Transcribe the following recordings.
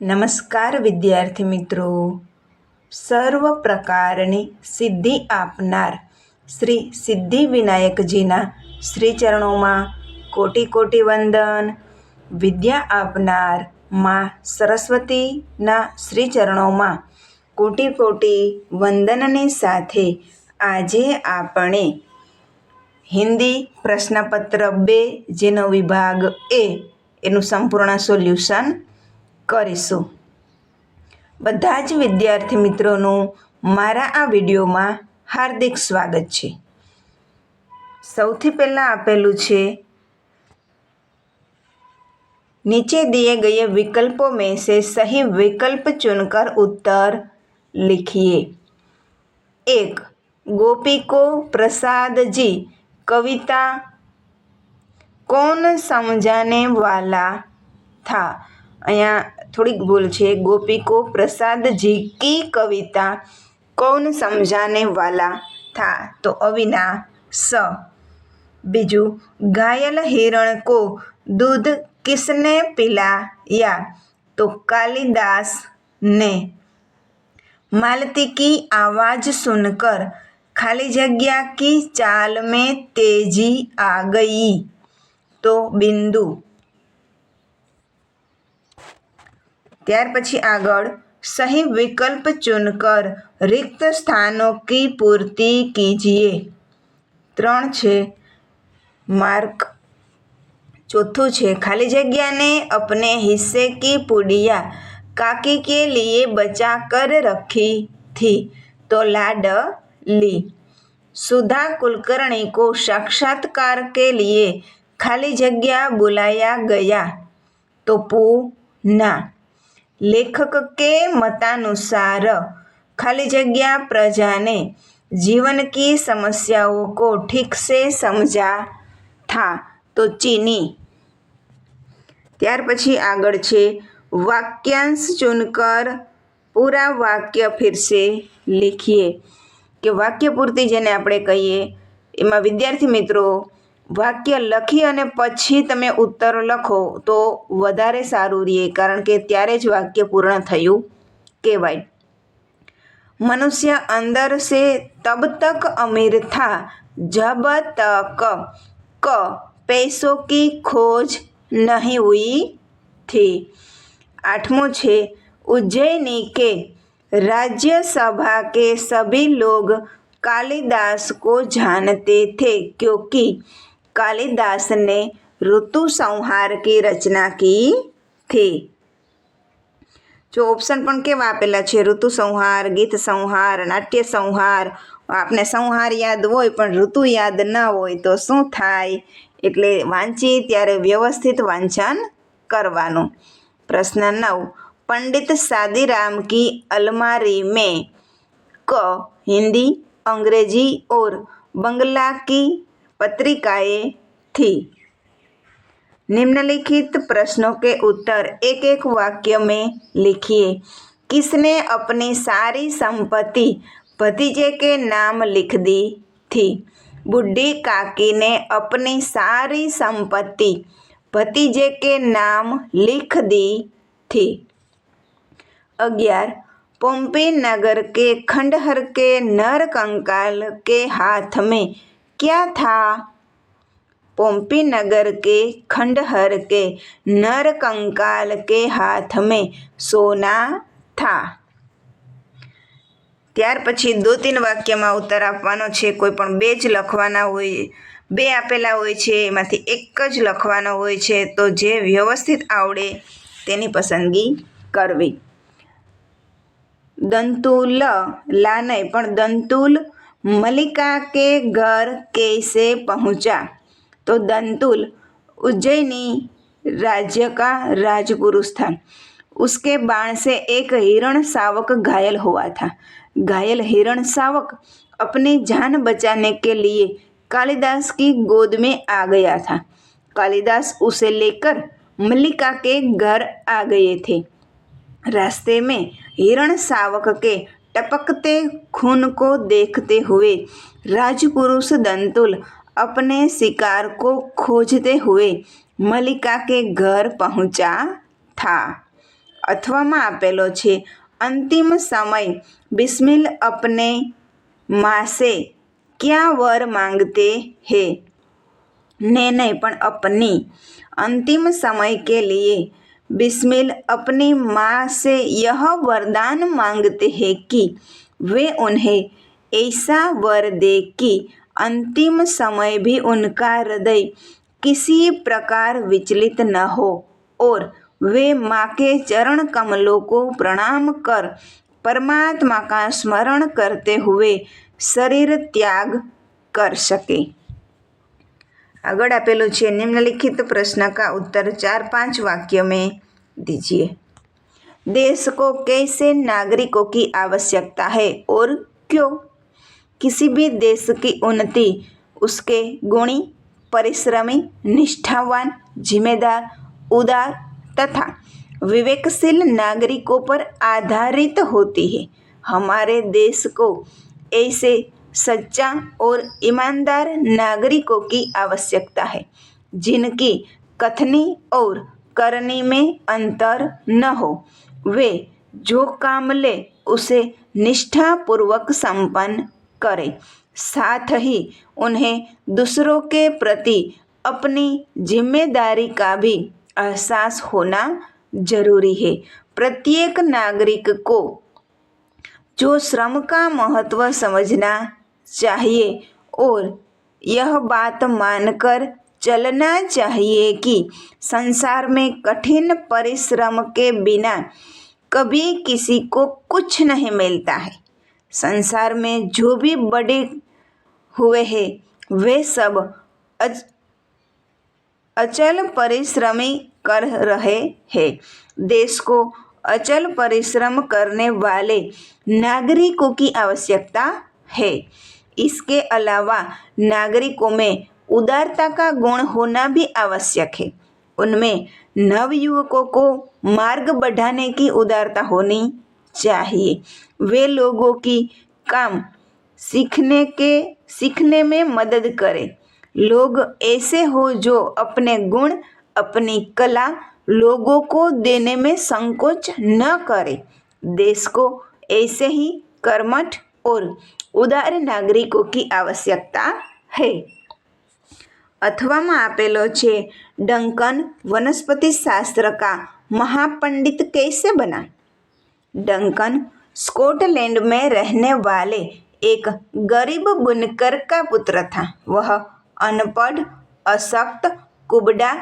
નમસ્કાર વિદ્યાર્થી મિત્રો. સર્વ પ્રકારની સિદ્ધિ આપનાર શ્રી સિદ્ધિ વિનાયકજીના શ્રી ચરણોમાં કોટી કોટી વંદન. વિદ્યા આપનારમાં સરસ્વતીના શ્રી ચરણોમાં કોટી કોટી વંદનની સાથે આજે આપણે હિન્દી પ્રશ્નપત્ર બે, જેનો વિભાગ એ, એનું સંપૂર્ણ સોલ્યુશન કરીશું બધા જ વિદ્યાર્થી મિત્રોનું મારા આ વિડીયોમાં હાર્દિક સ્વાગત છે સૌથી પહેલાં આપેલું છે नीचे दिए गए विकल्पों में से सही विकल्प चुनकर उत्तर लिखिए एक गोपी को प्रसाद जी कविता कौन समझाने वाला था અહીંયા થોડીક ભૂલ છે. ગોપી કો પ્રસાદ જી કી કવિતા કોણ સમજાને વાલા થા? તો અવિના સ. બીજું ઘાયલ હિરણ કો દૂધ કિસને પિલાયા? તો કાલિદાસ ને. માલતી કી આવાજ સુનકર, ખાલી જગ્યા કી ચાલ મેં તેજી આ ગઈ? તો બિંદુ ત્યાર પછી આગળ સહી વિકલ્પ ચૂનકર રિક્ત સ્થાનો કી પૂર્તિ કીજીએ. ત્રણ છે. માર્ક ચોથું છે. ખાલી જગ્યાને અપને હિસ્સે કી પુડિયા. કાકી કે લીએ બચા કર રખી થી. તો લાડ લી. સુધા કુલકર્ણી કો સાક્ષાત્કાર કે લીએ. ખાલી જગ્યા બોલાયા ગયા. તો પૂ ના. લેખક કે મતાનુસાર. ખાલી જગ્યા પ્રજાને જીવન કી સમસ્યાઓ કો ઠીક સે સમજા થા તો ચીની. ત્યાર પછી આગળ છે, વાક્યાંશ ચૂનકર પૂરા વાક્ય ફિરસે લખીએ. કે વાક્ય પૂર્તિ જેને આપણે કહીએ, એમાં વિદ્યાર્થી મિત્રો વાક્ય લખી અને પછી તમે ઉત્તર લખો તો વધારે સારું રહે કારણ કે ત્યારે જ વાક્ય પૂર્ણ થયું કહેવાય मनुष्य अंदर से तब तक अमीर था जब तक क पैसों की खोज नहीं हुई थी आठवां छे उज्जैनी के राज्यसभा के सभी लोग कालिदास को जानते थे क्योंकि कालिदास ने ऋतु संहार की रचना की थी જો ઓપ્શન પણ કેવા આપેલા છે ઋતુ સંહાર ગીત સંહાર નાટ્ય સંહાર આપને સંહાર યાદ હોય પણ ઋતુ યાદ ન હોય તો શું થાય એટલે વાંચીએ ત્યારે વ્યવસ્થિત વાંચન કરવાનું પ્રશ્ન નવ पंडित सादीराम की अलमारी में क हिंदी अंग्रेजी और बंगला की पत्रिकाएँ थी। निम्नलिखित प्रश्नों के उत्तर एक एक वाक्य में लिखिए। किसने अपनी सारी संपत्ति भतीजे के नाम लिख दी थी? बुढ़ी काकी ने अपनी सारी संपत्ति भतीजे के नाम लिख दी थी। अग्यार पोम्पी नगर के खंडहर के नर कंकाल के हाथ में क्या था पोम्पी नगर के खंडहर के नर कंकाल के हाथ में सोना था ત્યાર પછી દો તીન વાક્યમાં ઉત્તર આપવાનો છે કોઈ પણ બે જ લખવાના હોય બે આપેલા હોય છે એમાંથી એક જ લખવાનો હોય છે તો જે વ્યવસ્થિત આવડે તેની પસંદગી કરવી દંતુલ લા નહીં પણ દંતુલ मलिका के घर कैसे पहुँचा? तो दंतुल उज्जैनी राज्य का राजपुरुष था। उसके बाण से एक हिरण सावक घायल हुआ था। घायल हिरण सावक अपनी जान बचाने के लिए कालिदास की गोद में आ गया था। कालिदास उसे लेकर मल्लिका के घर आ गए थे। रास्ते में हिरण सावक के टपकते खून को देखते हुए राजपुरुष दंतुल अपने शिकार को खोजते हुए मलिका के घर पहुंचा था અથવામાં આપેલો છે અંતિમ સમય બિસ્મિલ અપને માસે ક્યાં વર માંગતે હે ને નહીં પણ अपनी अंतिम समय के लिए बिस्मिल अपनी माँ से यह वरदान मांगते हैं कि वे उन्हें ऐसा वर दे कि अंतिम समय भी उनका हृदय किसी प्रकार विचलित न हो और वे माँ के चरण कमलों को प्रणाम कर परमात्मा का स्मरण करते हुए शरीर त्याग कर सके। આગળ આપેલું છે निम्नलिखित प्रश्न का उत्तर चार पांच वाक्य में दीजिए देश को कैसे नागरिकों की आवश्यकता है और क्यों किसी भी देश की उन्नति उसके गुणी परिश्रमी निष्ठावान जिम्मेदार उदार तथा विवेकशील नागरिकों पर आधारित होती है हमारे देश को ऐसे सच्चा और ईमानदार नागरिकों की आवश्यकता है, जिनकी कथनी और करनी में अंतर न हो। वे जो काम ले, उसे निष्ठापूर्वक संपन्न करें। साथ ही उन्हें दूसरों के प्रति अपनी ज़िम्मेदारी का भी एहसास होना ज़रूरी है। प्रत्येक नागरिक को जो श्रम का महत्व समझना चाहिए और यह बात मानकर चलना चाहिए कि संसार में कठिन परिश्रम के बिना कभी किसी को कुछ नहीं मिलता है। संसार में जो भी बड़े हुए हैं वे सब अच, अचल परिश्रमी कर रहे हैं। देश को अचल परिश्रम करने वाले नागरिकों की आवश्यकता है। इसके अलावा नागरिकों में उदारता का गुण होना भी आवश्यक है। उनमें नवयुवकों को मार्ग बढ़ाने की उदारता होनी चाहिए। वे लोगों की काम सीखने के, सीखने में मदद करें। लोग ऐसे हो जो अपने गुण, अपनी कला लोगों को देने में संकोच न करें। देश को ऐसे ही कर्मठ और उदार नागरिकों की आवश्यकता है અથવામાં આપેલો છે डंकन वनस्पति शास्त्र का महापंडित कैसे बना डंकन स्कॉटलैंड में रहने वाले एक गरीब बुनकर का पुत्र था वह अनपढ़ अशक्त कुबड़ा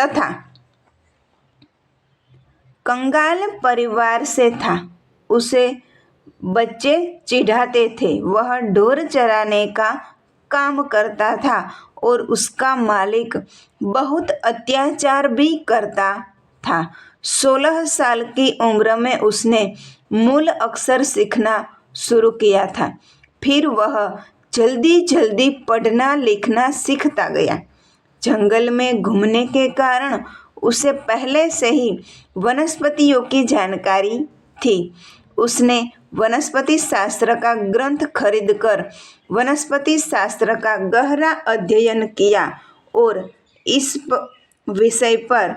तथा कंगाल परिवार से था उसे बच्चे चिढ़ाते थे। वह ढोर चराने का काम करता था और उसका मालिक बहुत अत्याचार भी करता था। सोलह साल की उम्र में उसने मूल अक्षर सीखना शुरू किया था। फिर वह जल्दी जल्दी पढ़ना लिखना सीखता गया। जंगल में घूमने के कारण उसे पहले से ही वनस्पतियों की जानकारी थी। उसने वनस्पति शास्त्र का ग्रंथ खरीदकर वनस्पति शास्त्र का गहरा अध्ययन किया और इस विषय पर,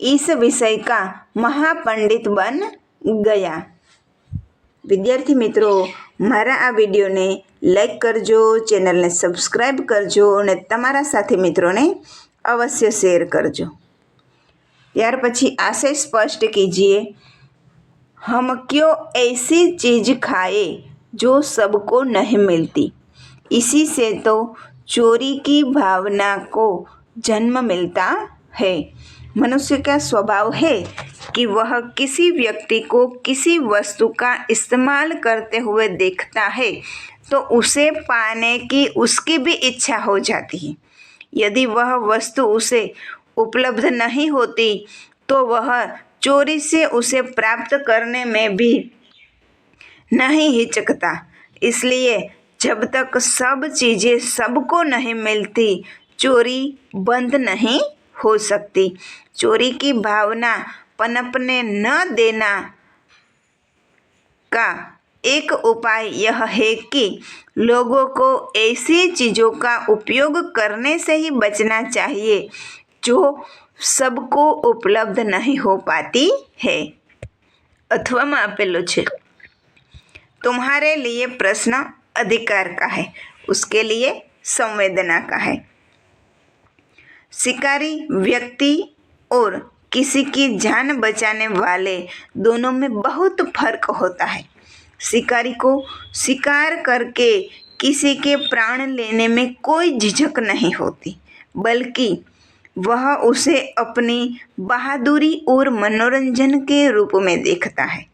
इस विषय का महापंडित बन गया। विद्यार्थी मित्रों, मारा आ वीडियो ने लाइक करजो चैनल ने सब्सक्राइब करजो, ने तमारा साथी मित्रों ने अवश्य शेयर करजो। यार पची आशय स्पष्ट कीजिए हम क्यों ऐसी चीज़ खाए जो सबको नहीं मिलती? इसी से तो चोरी की भावना को जन्म मिलता है। मनुष्य का स्वभाव है कि वह किसी व्यक्ति को किसी वस्तु का इस्तेमाल करते हुए देखता है तो उसे पाने की उसकी भी इच्छा हो जाती है। यदि वह वस्तु उसे उपलब्ध नहीं होती तो वह चोरी से उसे प्राप्त करने में भी नहीं हिचकता। इसलिए जब तक सब चीज़ें सबको नहीं मिलती, चोरी बंद नहीं हो सकती। चोरी की भावना पनपने न देना का एक उपाय यह है कि लोगों को ऐसी चीज़ों का उपयोग करने से ही बचना चाहिए, जो सबको उपलब्ध नहीं हो पाती है अथवा આપેલો છે तुम्हारे लिए प्रश्न अधिकार का है उसके लिए संवेदना का है शिकारी व्यक्ति और किसी की जान बचाने वाले दोनों में बहुत फर्क होता है शिकारी को शिकार करके किसी के प्राण लेने में कोई झिझक नहीं होती बल्कि वह उसे अपनी बहादुरी और मनोरंजन के रूप में देखता है।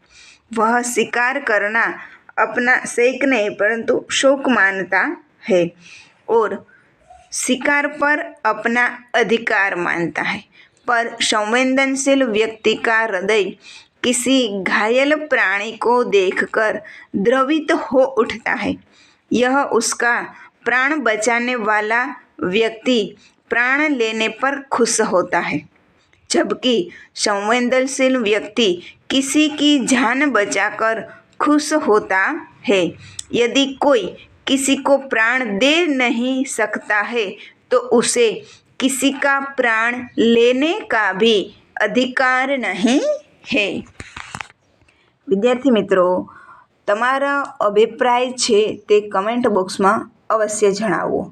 वह शिकार करना अपना शौक नहीं, परंतु शौक मानता है और शिकार पर अपना अधिकार मानता है। पर संवेदनशील व्यक्ति का हृदय किसी घायल प्राणी को देखकर द्रवित हो उठता है। यह उसका प्राण बचाने वाला व्यक्ति प्राण लेने पर खुश होता है जबकि संवेदनशील व्यक्ति किसी की जान बचाकर खुश होता है यदि कोई किसी को प्राण दे नहीं सकता है तो उसे किसी का प्राण लेने का भी अधिकार नहीं है વિદ્યાર્થી મિત્રો તમારા અભિપ્રાય છે તે કમેન્ટ બોક્સમાં અવશ્ય જણાવો